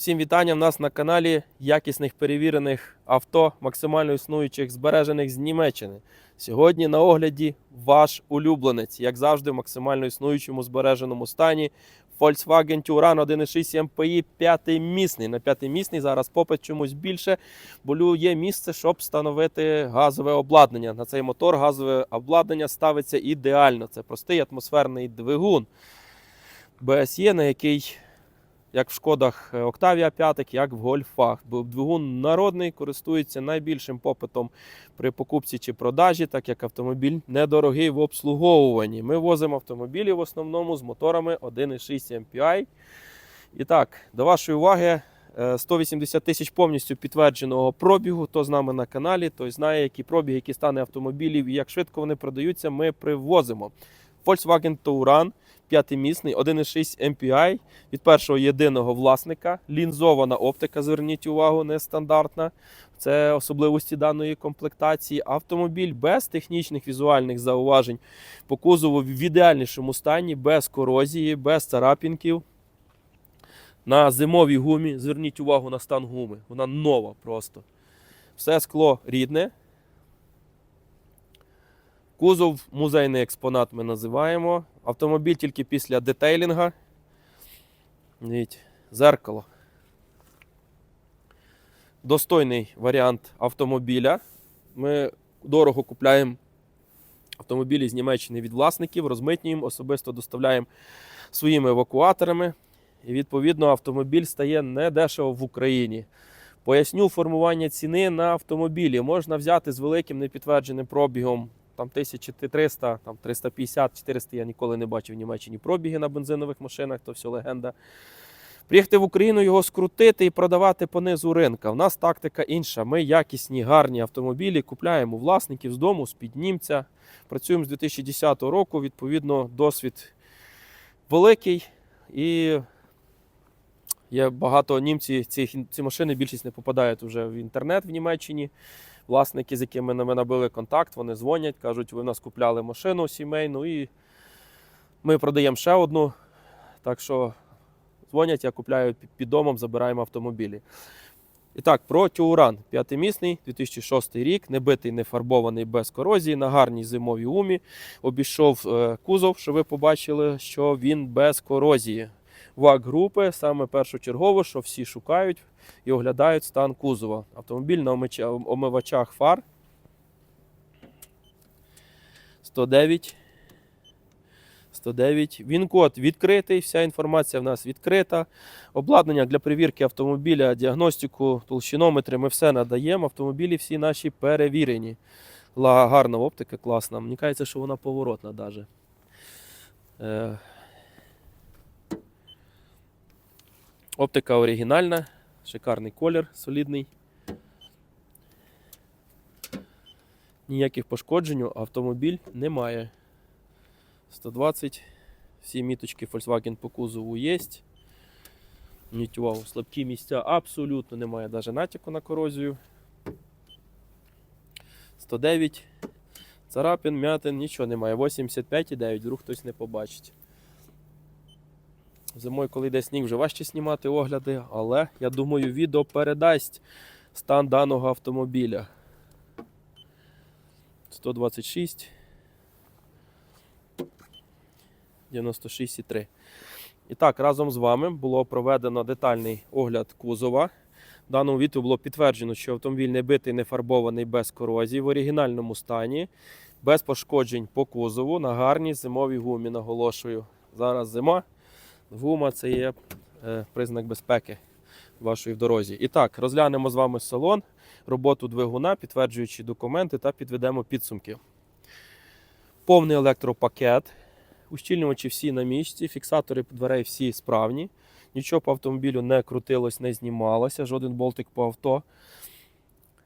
Всім вітання в нас на каналі якісних перевірених авто, максимально існуючих, збережених з Німеччини. Сьогодні на огляді ваш улюбленець, як завжди, в максимально існуючому збереженому стані. Volkswagen Touran 1.6 MPI п'ятимісний. На п'ятимісний зараз попит чомусь більше, бо є місце, щоб встановити газове обладнання. На цей мотор газове обладнання ставиться ідеально. Це простий атмосферний двигун. BSE, на який як в шкодах е, Octavia 5, як в гольфах. Двигун народний користується найбільшим попитом при покупці чи продажі, так як автомобіль недорогий в обслуговуванні. Ми возимо автомобілі в основному з моторами 1.6 MPI. І так, до вашої уваги. е, 180 тисяч повністю підтвердженого пробігу. Хто з нами на каналі, той знає, які пробіги, які стани автомобілів і як швидко вони продаються, ми привозимо. Volkswagen Touran, п'ятимісний, 1.6 MPI від першого єдиного власника. Лінзована оптика, зверніть увагу, нестандартна. Це особливості даної комплектації. Автомобіль без технічних візуальних зауважень по кузову в ідеальнішому стані, без корозії, без царапінків. На зимовій гумі. Зверніть увагу на стан гуми. Вона нова просто. Все скло рідне. Кузов музейний експонат ми називаємо. Автомобіль тільки після детейлінга. Дивіться, зеркало. Достойний варіант автомобіля. Ми дорого купляємо автомобілі з Німеччини від власників, розмитнюємо, особисто доставляємо своїми евакуаторами. І відповідно автомобіль стає недешево в Україні. Поясню формування ціни на автомобілі. Можна взяти з великим непідтвердженим пробігом там 1300, там 350, 400 я ніколи не бачив в Німеччині пробіги на бензинових машинах, то все легенда. Приїхати в Україну, його скрутити і продавати по низу ринка. У нас тактика інша. Ми якісні, гарні автомобілі купляємо власників з дому, з-під німця. Працюємо з 2010 року. Відповідно, досвід великий. І є багато німців. Ці, ці машини більшість не попадають вже в інтернет в Німеччині. Власники, з якими ми набили контакт, вони дзвонять, кажуть, ви в нас купляли машину сімейну і ми продаємо ще одну. Так що дзвонять, я купляю під- домом, забираємо автомобілі. І так, про Тюран. П'ятимісний, 2006 рік, не битий, не фарбований без корозії, на гарній зимовій умі. Обійшов е, кузов, що ви побачили, що він без корозії. ВАГ групи саме першочергово, що всі шукають і оглядають стан кузова. Автомобіль на омивачах фар. 109. 109. Він код відкритий, вся інформація в нас відкрита. Обладнання для перевірки автомобіля, діагностику, толщинометри ми все надаємо. Автомобілі всі наші перевірені. Гарна оптика, класна. Мені кажеться, що вона поворотна навіть. Оптика оригінальна, шикарний колір, солідний. Ніяких пошкоджень автомобіль немає. 120. Всі міточки Volkswagen по кузову є. Зверніть слабкі місця абсолютно немає навіть натяку на корозію. 109. Царапин, м'ятин, нічого немає. 85,9, вдруг хтось не побачить. Зимою, коли йде сніг, вже важче знімати огляди, але я думаю, відео передасть стан даного автомобіля. 126. 96,3. І так, разом з вами було проведено детальний огляд кузова. В даному відео було підтверджено, що автомобіль не битий, не фарбований без корозії в оригінальному стані, без пошкоджень по кузову на гарній зимовій гумі. Наголошую. Зараз зима. Гума це є е, признак безпеки вашої в дорозі. І так, розглянемо з вами салон, роботу двигуна, підтверджуючи документи та підведемо підсумки. Повний електропакет. Ущільнювачі всі на місці, фіксатори дверей всі справні. Нічого по автомобілю не крутилось, не знімалося, жоден болтик по авто.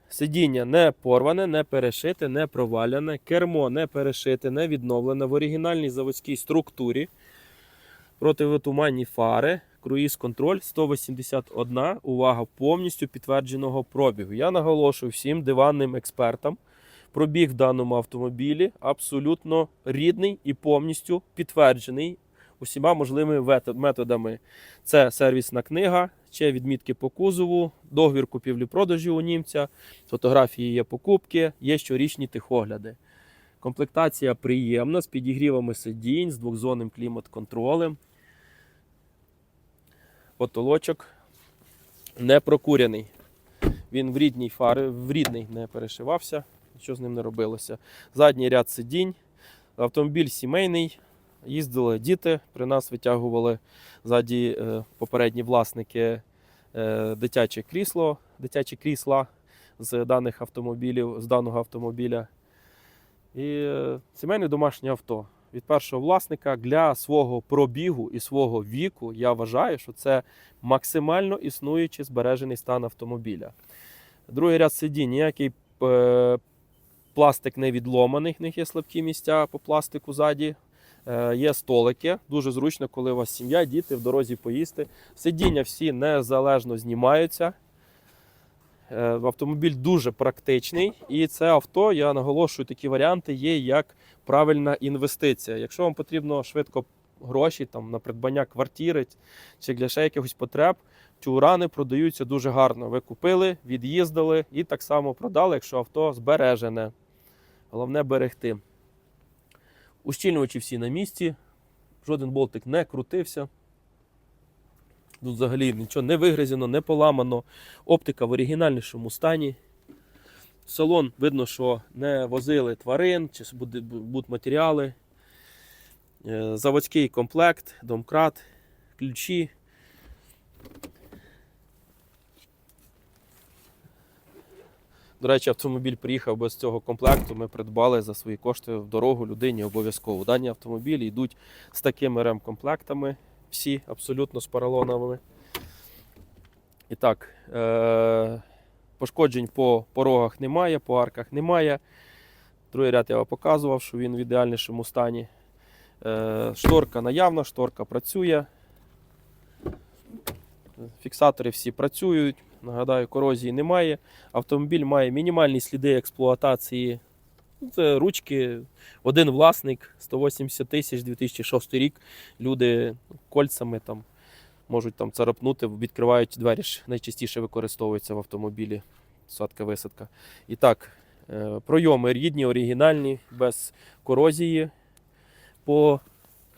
Сидіння не порване, не перешите, не проваляне. Кермо не перешите, не відновлене в оригінальній заводській структурі противотуманні фари, круїз контроль 181. Увага повністю підтвердженого пробігу. Я наголошую всім диванним експертам. Пробіг в даному автомобілі абсолютно рідний і повністю підтверджений усіма можливими методами. Це сервісна книга, чи відмітки по кузову, договір купівлі-продажу у німця, фотографії є покупки, є щорічні тихогляди. Комплектація приємна з підігрівами сидінь, з двохзонним клімат-контролем. Потолочок не прокурений. Він в рідній фари, в рідний не перешивався, нічого з ним не робилося. Задній ряд сидінь, автомобіль сімейний. Їздили діти, при нас витягували ззаді е, попередні власники е, дитяче крісло, дитячі крісла з даних автомобілів, з даного автомобіля. І е, сімейне домашнє авто від першого власника для свого пробігу і свого віку. Я вважаю, що це максимально існуючий збережений стан автомобіля. Другий ряд сидінь, ніякий е, пластик не відломаний, в них є слабкі місця по пластику ззаді. Е, є столики, дуже зручно, коли у вас сім'я, діти в дорозі поїсти. Сидіння всі незалежно знімаються. Е, Автомобіль дуже практичний, і це авто, я наголошую, такі варіанти є як правильна інвестиція. Якщо вам потрібно швидко гроші там, на придбання квартири чи для ще якихось потреб, тюрани продаються дуже гарно. Ви купили, від'їздили і так само продали, якщо авто збережене. Головне берегти. Ущільнювачі всі на місці, жоден болтик не крутився. Тут взагалі нічого не вигризено, не поламано. Оптика в оригінальнішому стані. Салон видно, що не возили тварин чи буд- будматеріали. Е, Заводський комплект, домкрат, ключі. До речі, автомобіль приїхав без цього комплекту. Ми придбали за свої кошти в дорогу людині обов'язково. Дані автомобілі йдуть з такими ремкомплектами. Всі абсолютно з поролоновими. І так, е- пошкоджень по порогах немає, по арках немає. Другий ряд я вам показував, що він в ідеальнішому стані. Е- шторка наявна, шторка працює. Фіксатори всі працюють. Нагадаю, корозії немає. Автомобіль має мінімальні сліди експлуатації. Це ручки, один власник, 180 тисяч, 2006 рік. Люди кольцями там можуть там царапнути, відкривають двері. Найчастіше використовується в автомобілі садка висадка. І так, е, пройоми рідні, оригінальні, без корозії. По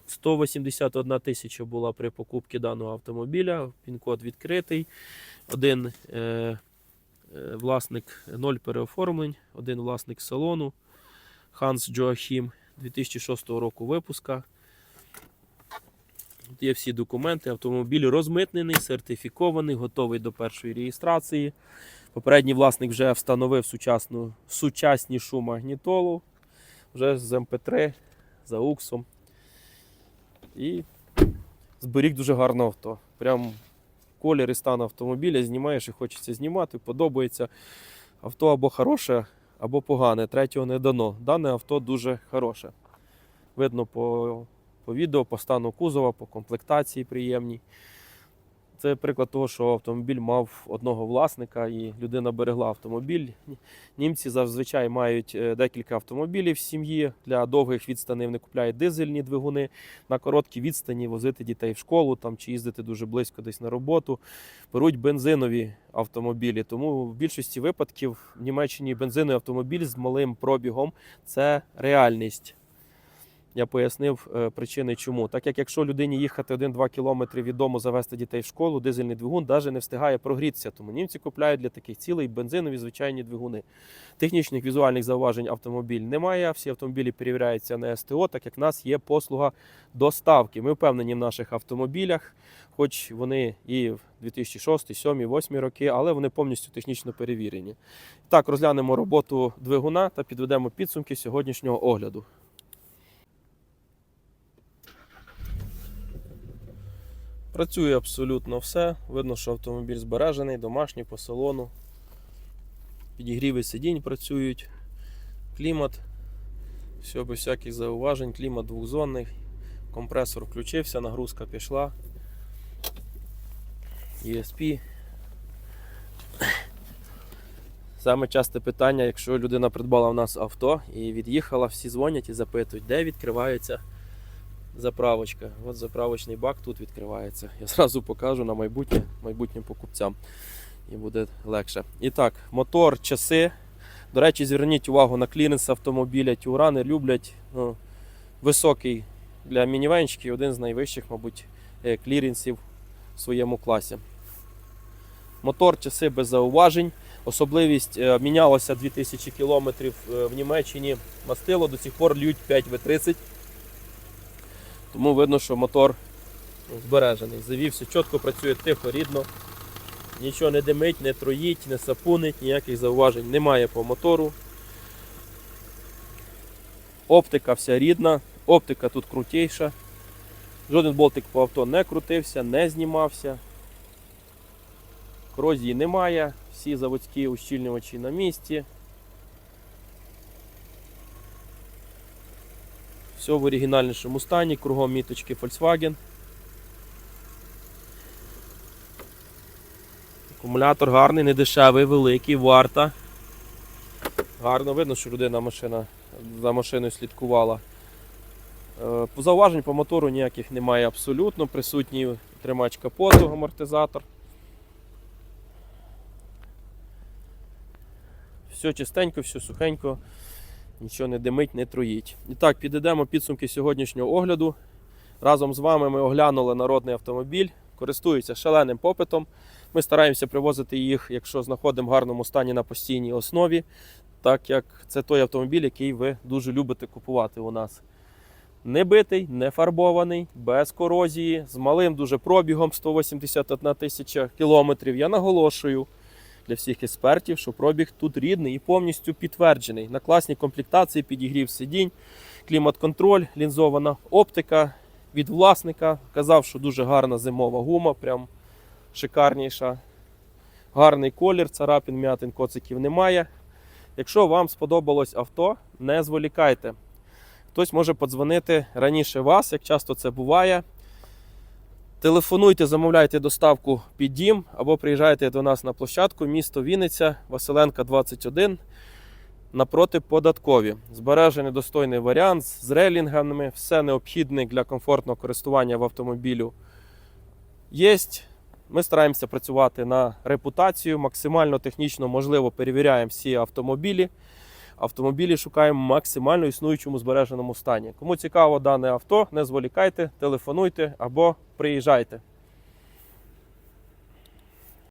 181 тисяча була при покупці даного автомобіля. Пін-код відкритий. Один е, е, власник 0 переоформлень, один власник салону. Ханс Джоахім 2006 року випуска. Тут Є всі документи. Автомобіль розмитнений, сертифікований, готовий до першої реєстрації. Попередній власник вже встановив сучасну, сучаснішу магнітолу вже з МП3 за уксом. І зберіг дуже гарне авто. Прям колір і стан автомобіля знімаєш і хочеться знімати, подобається. Авто або хороше, або погане. Третього не дано. Дане авто дуже хороше. Видно по, по відео, по стану кузова, по комплектації приємній. Це приклад того, що автомобіль мав одного власника і людина берегла автомобіль. Німці зазвичай мають е, декілька автомобілів в сім'ї. Для довгих відстаней вони купляють дизельні двигуни. На короткі відстані возити дітей в школу там, чи їздити дуже близько десь на роботу. Беруть бензинові автомобілі. Тому в більшості випадків в Німеччині бензиновий автомобіль з малим пробігом це реальність. Я пояснив е, причини, чому. Так як якщо людині їхати 1-2 кілометри від дому завести дітей в школу, дизельний двигун навіть не встигає прогрітися. Тому німці купляють для таких цілей бензинові звичайні двигуни. Технічних візуальних зауважень автомобіль немає. Всі автомобілі перевіряються на СТО, так як в нас є послуга доставки. Ми впевнені в наших автомобілях, хоч вони і в 2006, 2007, 2008 роки, але вони повністю технічно перевірені. Так, розглянемо роботу двигуна та підведемо підсумки сьогоднішнього огляду. Працює абсолютно все. Видно, що автомобіль збережений, домашній по салону. Підігріви сидінь працюють, клімат, все без всяких зауважень, клімат двохзонний, компресор включився, нагрузка пішла. ESP. Саме часте питання, якщо людина придбала у нас авто і від'їхала, всі дзвонять і запитують, де відкриваються заправочка. От заправочний бак тут відкривається. Я зразу покажу на майбутнє майбутнім покупцям. І буде легше. І так, мотор, часи. До речі, зверніть увагу на кліренс автомобіля. Тюрани люблять ну, високий для мінівенчиків, один з найвищих, мабуть, е, кліренсів в своєму класі. Мотор, часи без зауважень. Особливість е, мінялося 2000 км в Німеччині. Мастило до сих пор льють 5В30. Тому видно, що мотор збережений. Завівся, чітко працює тихо, рідно. Нічого не димить, не троїть, не сапунить, ніяких зауважень немає по мотору. Оптика вся рідна, оптика тут крутіша. Жоден болтик по авто не крутився, не знімався. Корозії немає, всі заводські ущільнювачі на місці. Все в оригінальнішому стані, кругом міточки Volkswagen. Акумулятор гарний, не дешевий, великий, варта. Гарно видно, що людина машина, за машиною слідкувала. Е, Зауважень по мотору ніяких немає абсолютно. Присутній тримач капоту, амортизатор. Все чистенько, все сухенько, нічого не димить, не троїть. І так, підійдемо підсумки сьогоднішнього огляду. Разом з вами ми оглянули народний автомобіль, користується шаленим попитом. Ми стараємося привозити їх, якщо знаходимо в гарному стані на постійній основі, так як це той автомобіль, який ви дуже любите купувати у нас. Не битий, не фарбований, без корозії, з малим дуже пробігом 181 тисяча кілометрів. Я наголошую для всіх експертів, що пробіг тут рідний і повністю підтверджений. На класній комплектації підігрів сидінь, клімат-контроль, лінзована оптика від власника. Казав, що дуже гарна зимова гума, прям шикарніша. Гарний колір, царапін, м'ятин, коциків немає. Якщо вам сподобалось авто, не зволікайте. Хтось може подзвонити раніше вас, як часто це буває. Телефонуйте, замовляйте доставку під дім або приїжджайте до нас на площадку, місто Вінниця, Василенка 21 напроти податкові. Збережений достойний варіант з релінгами, все необхідне для комфортного користування в автомобілю є. Ми стараємося працювати на репутацію, максимально технічно можливо перевіряємо всі автомобілі. Автомобілі шукаємо максимально існуючому збереженому стані. Кому цікаво дане авто, не зволікайте, телефонуйте або приїжджайте.